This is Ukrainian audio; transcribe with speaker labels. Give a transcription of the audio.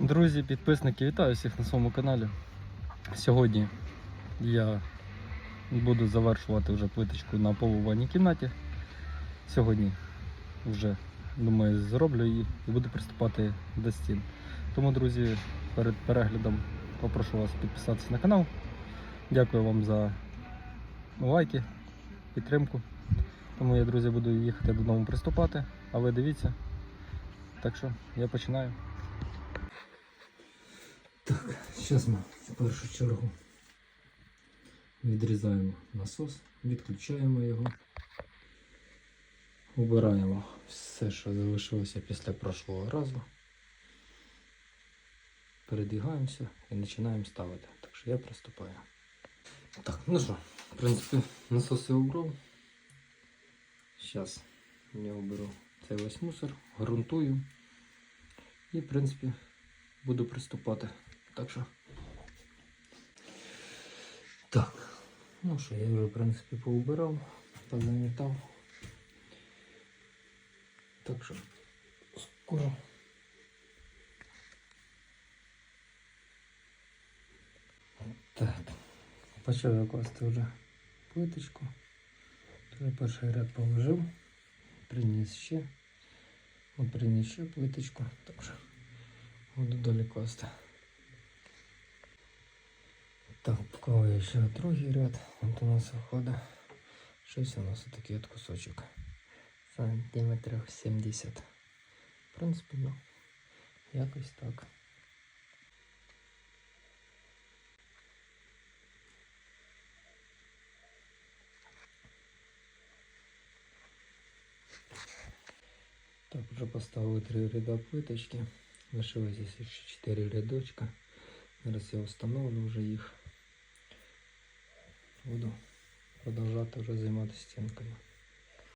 Speaker 1: Друзі, підписники, вітаю всіх на своєму каналі. Сьогодні я буду завершувати вже плиточку на полу в ванній кімнаті. Сьогодні вже, думаю, зроблю її і буду приступати до стін. Тому, друзі, перед переглядом попрошу вас підписатися на канал. Дякую вам за лайки, підтримку. Тому я, друзі, буду їхати додому приступати, а ви дивіться. Так що я починаю. Так, зараз ми в першу чергу відрізаємо насос, відключаємо його, убираємо все, що залишилося після прошлого разу. Передвигаємося і починаємо ставити. Так що я приступаю. Так, ну що, в принципі, насос я убрав. Зараз я уберу цей весь мусор, грунтую і, в принципі, буду приступати. Так що. Так. Ну що, я вже, в принципі, поубирав, позамітав. Так що скоро. Так. Почав я класти вже плиточку. Вже перший ряд положив. Приніс ще. От приніс ще плиточку. Так що буду далі класти. Так, вклав ще другий ряд. От у нас виходить. Щось у нас такий от кусочок. Сантиметрів 70. В принципі, ну, якось так. Так, вже поставили три ряда плиточки. Лишилося ще 4 рядочка. Зараз я встановлю вже їх. Буду продовжувати вже займатися стінкою.